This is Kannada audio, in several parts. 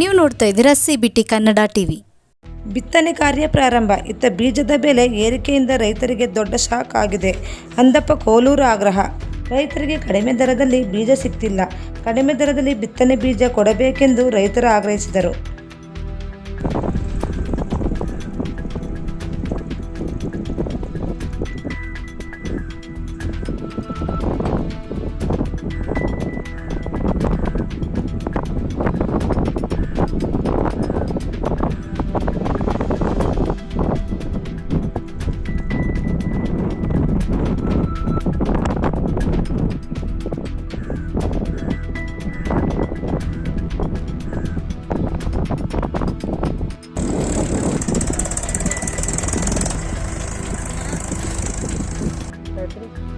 ನೋಡ್ತಾ ಇದ್ದೀರಾ C B T Kannada TV ಬಿತ್ತನೆ ಕಾರ್ಯ ಪ್ರಾರಂಭ. ಇತ್ತ ಬೀಜದ ಬೆಲೆ ಏರಿಕೆಯಿಂದ ರೈತರಿಗೆ ದೊಡ್ಡ ಶಾಕ್ ಆಗಿದೆ. ಅಂದಪ್ಪ ಕೋಲೂರು ಆಗ್ರಹ. ರೈತರಿಗೆ ಕಡಿಮೆ ದರದಲ್ಲಿ ಬೀಜ ಸಿಗ್ತಿಲ್ಲ ಕಡಿಮೆ ದರದಲ್ಲಿ ಬಿತ್ತನೆ ಬೀಜ ಕೊಡಬೇಕೆಂದು ರೈತರು ಆಗ್ರಹಿಸಿದರು.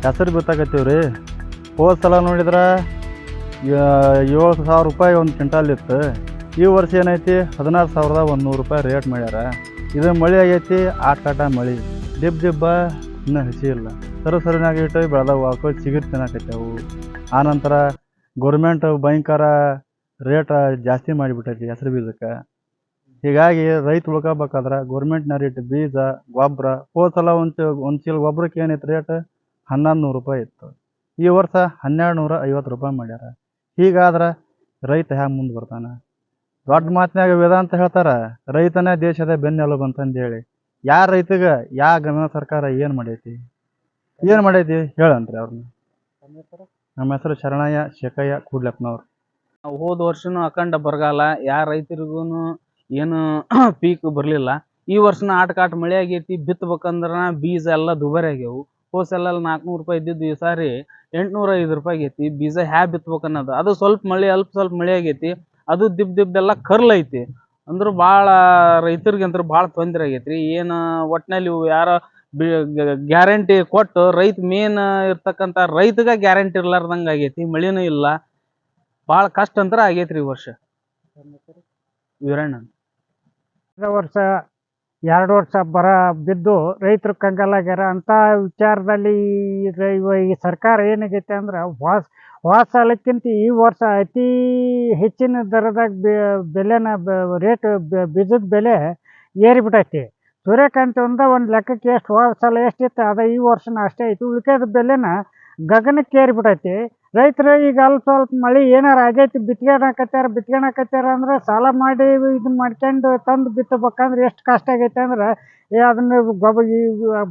ಹೆಸರು ಬಿತ್ತಾಕತ್ತೀವಿ ರೀ ಹೋದ ಸಲ ನೋಡಿದ್ರೆ ಏಳು ಸಾವಿರ ರೂಪಾಯಿ ಒಂದು ಕ್ವಿಂಟಾಲ್ ಇತ್ತು. ಈ ವರ್ಷ ಏನೈತಿ? ಹದಿನಾರು ಸಾವಿರದ ಒಂದು ನೂರು ರೂಪಾಯಿ ರೇಟ್ ಮಾಡ್ಯಾರ. ಇದು ಮಳೆ ಆಗೈತಿ ಆಟಾಟ ಮಳೆ. ಡಿಬ್ ಡಿಬ್ಬ ಇನ್ನೂ ಹಸಿ ಇಲ್ಲ. ಸರ ಸರಿನಾಗಿ ಇಟ್ಟು ಬೆಳೆದವು ಹಾಕೋ ಚಿಗುರು ತಿನ್ನಕತ್ತೇವು. ಆನಂತರ ಗೌರ್ಮೆಂಟ್ ಭಯಂಕರ ರೇಟ್ ಜಾಸ್ತಿ ಮಾಡಿಬಿಟ್ಟೈತಿ ಹೆಸರು ಬೀಜಕ್ಕೆ. ಹೀಗಾಗಿ ರೈತ ಉಳ್ಕೋಬೇಕಾದ್ರೆ ಗೌರ್ಮೆಂಟ್ನ ರೇಟ್ ಬೀಜ ಗೊಬ್ಬರ ಹೋದ ಸಲ ಒಂದು ಒಂದು ಚೀಲ ಗೊಬ್ಬರಕ್ಕೆ ಏನೈತೆ ರೇಟ್ ಹನ್ನೊಂದು ನೂರು ರೂಪಾಯಿ ಇತ್ತು. ಈ ವರ್ಷ ಹನ್ನೆರಡು ನೂರ ಐವತ್ತು ರೂಪಾಯಿ ಮಾಡ್ಯಾರ. ಹೀಗಾದ್ರೆ ರೈತ ಹ್ಯಾಂಗೆ ಮುಂದೆ ಬರ್ತಾನೆ? ದೊಡ್ಡ ಮಾತಿನಾಗ ವೇದಾಂತ ಹೇಳ್ತಾರೆ ರೈತನೇ ದೇಶದ ಬೆನ್ನೆಲುಬು ಅಂತಂದೇಳಿ. ಯಾರ ರೈತಗೆ ಯಾವ ಗಮನ ಸರ್ಕಾರ ಏನು ಮಾಡೈತಿ? ಏನು ಮಾಡೈತಿ? ಹೇಳನ್ರಿ ಅವ್ರನ್ನ. ನಮ್ಮ ಹೆಸರು ಶರಣಯ್ಯ ಶೇಖಯ್ಯ ಕೂಡ್ಲಪ್ಪನವ್ರು ಹೋದ ವರ್ಷನೂ ಅಖಂಡ ಬರಗಾಲ ಯಾರ ರೈತರಿಗೂ ಏನು ಪೀಕ್ ಬರಲಿಲ್ಲ. ಈ ವರ್ಷನ ಆಟಕಾಟ ಮಳೆ ಆಗೈತಿ ಬಿತ್ತಬೇಕಂದ್ರ ಬೀಜ ಎಲ್ಲ ದುಬಾರಿ ಆಗ್ಯಾವು. ಸಲ ನಾಲ್ಕುನೂರು ರೂಪಾಯಿ ಇದ್ದಿದ್ದು ಈ ಸಾರಿ ಎಂಟ್ನೂರ ಐದು ರೂಪಾಯಿ ಆಗೈತಿ. ಬೀಜ ಹ್ಯಾ ಬಿತ್ಬೇಕು ಅನ್ನೋದು. ಅದು ಸ್ವಲ್ಪ ಮಳೆ ಅಲ್ಪ ಸ್ವಲ್ಪ ಮಳೆ ಆಗೈತಿ. ಅದು ದಿಬ್ ದಿಬ್ದೆಲ್ಲ ಕರ್ಲ್ ಐತಿ. ಅಂದ್ರೆ ಭಾಳ ರೈತರಿಗೆ ಅಂದ್ರೆ ಭಾಳ ತೊಂದರೆ ಆಗೈತ್ರಿ. ಏನು ಒಟ್ನಲ್ಲಿ ಇವು ಯಾರ ಗ್ಯಾರಂಟಿ ಕೊಟ್ಟು ರೈತ ಮೇನ್ ಇರ್ತಕ್ಕಂಥ ರೈತಗ ಗ್ಯಾರಂಟಿ ಇರ್ಲಾರ್ದಂಗೆ ಆಗೈತಿ. ಮಳೆನೂ ಇಲ್ಲ. ಭಾಳ ಕಷ್ಟ ಅಂತರ ಆಗೈತ್ರಿ ಈ ವರ್ಷ. ವೀರಣ್ಣ ವರ್ಷ ಎರಡು ವರ್ಷ ಬರ ಬಿದ್ದು ರೈತರು ಕಂಗಾಲಾಗ್ಯಾರ ಅಂತ ವಿಚಾರದಲ್ಲಿ ಈ ಸರ್ಕಾರ ಏನಾಗೈತೆ ಅಂದ್ರೆ ವಾಸ್ ಹೋದ ಸಾಲಕ್ಕಿಂತ ಈ ವರ್ಷ ಅತಿ ಹೆಚ್ಚಿನ ದರದಾಗ ಬೆಲೆನ ರೇಟ್ ಬೀಜದ ಬೆಲೆ ಏರಿಬಿಟ್ಟೈತಿ ಸೂರ್ಯಕಾಂತಿ ಒಂದ ಒಂದು ಲೆಕ್ಕಕ್ಕೆ ಎಷ್ಟು ಹೋದ ಸಲ ಎಷ್ಟಿತ್ತು ಅದು ಈ ವರ್ಷನ ಅಷ್ಟೇ ಐತಿ. ಉಳ್ಕೆದ ಬೆಲೆನ ಗಗನಕ್ಕೆ ಏರಿಬಿಟ್ಟೈತಿ ರೈತರು ಈಗ ಅಲ್ಪ ಸ್ವಲ್ಪ ಮಳೆ ಏನಾರ ಆಗೈತಿ ಬಿತ್ಕೊಳಕತ್ಯಾರ ಬಿತ್ಕೊಳಕತ್ಯಾರ ಅಂದ್ರೆ ಸಾಲ ಮಾಡಿ ಇದನ್ನ ಮಾಡ್ಕೊಂಡು ತಂದು ಬಿತ್ತಬೇಕಂದ್ರೆ ಎಷ್ಟು ಕಷ್ಟ ಆಗೈತೆ ಅಂದ್ರೆ ಅದನ್ನ ಗೊಬ್ಬ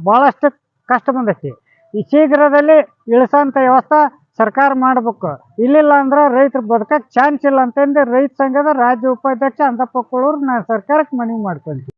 ಭಾಳಷ್ಟು ಕಷ್ಟ ಬಂದೈತಿ. ಈ ಶೀಘ್ರದಲ್ಲಿ ಇಳಿಸೋಂಥ ವ್ಯವಸ್ಥೆ ಸರ್ಕಾರ ಮಾಡ್ಬೇಕು. ಇಲ್ಲಿಲ್ಲ ಅಂದ್ರೆ ರೈತರು ಬದುಕಕ್ಕೆ ಚಾನ್ಸ್ ಇಲ್ಲ ಅಂತಂದು ರೈತ ಸಂಘದ ರಾಜ್ಯ ಉಪಾಧ್ಯಕ್ಷ ಅಂತಪ್ಪ ಕುಳೂರು ನಾನು ಸರ್ಕಾರಕ್ಕೆ ಮನವಿ ಮಾಡ್ಕೊಂತೀನಿ